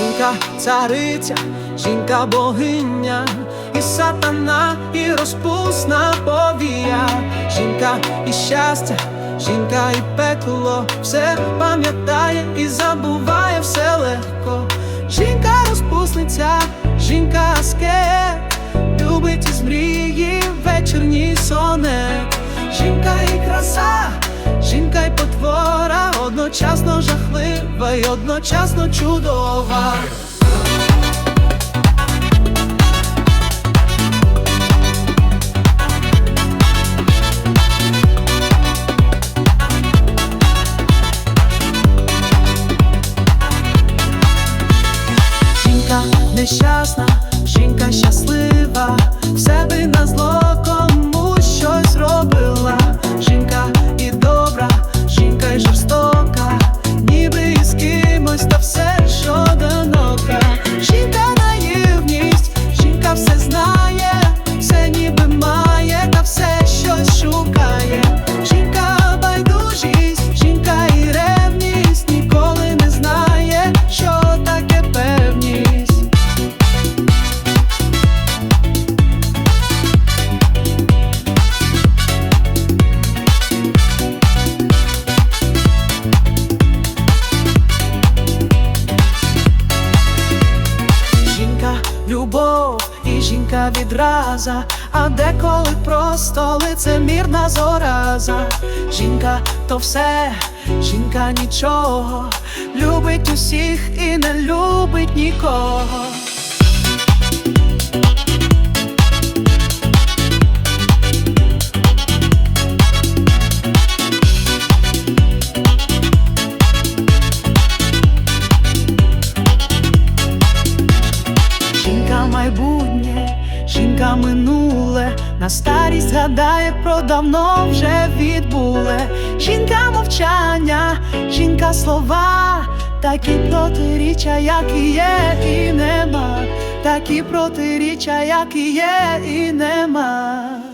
жінка цариця, жінка богиня, і сатана, і розпусна повія, жінка і щастя, жінка і пекло, все пам'ятає і забуває все легко. Жінка розпусниця, жінка аскет, любить із мрії вечірній сонет. Жінка і краса, жінка й потвора, одночасно жахлива й одночасно чудова. Жінка нещасна, жінка щаслива, все би на зло любов і жінка відраза, а деколи просто лицемірна зораза. Жінка то все, жінка нічого, любить усіх і не любить нікого. На старість гадає про давно вже відбуле. Жінка мовчання, жінка слова, такі протиріччя, як і є, і нема, такі протиріччя, як і є, і нема.